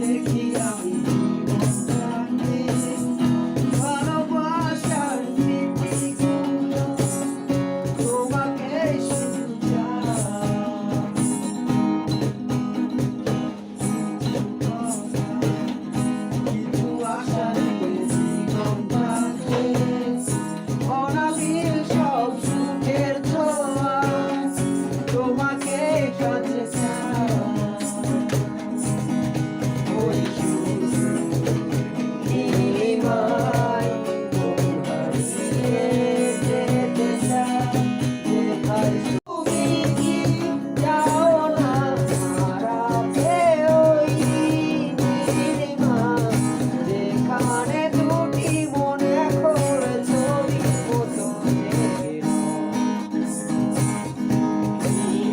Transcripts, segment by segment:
जिंदगी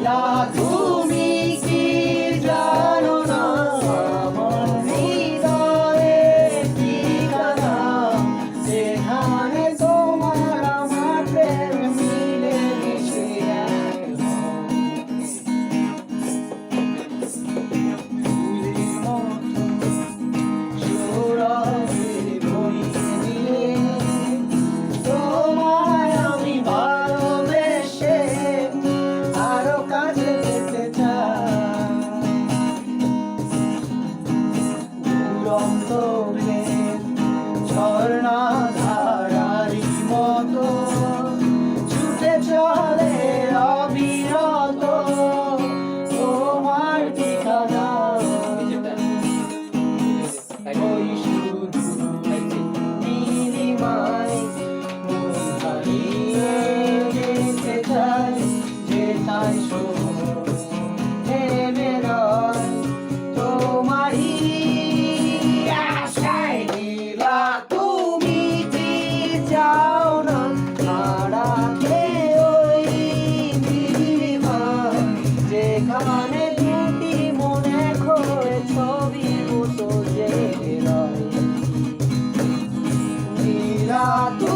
cuidado. ঝর্ণা চাও না হারা খেয়ে ওই দিদিমা। যেখানে দুটি মনে করে ছবি মতো যে রাত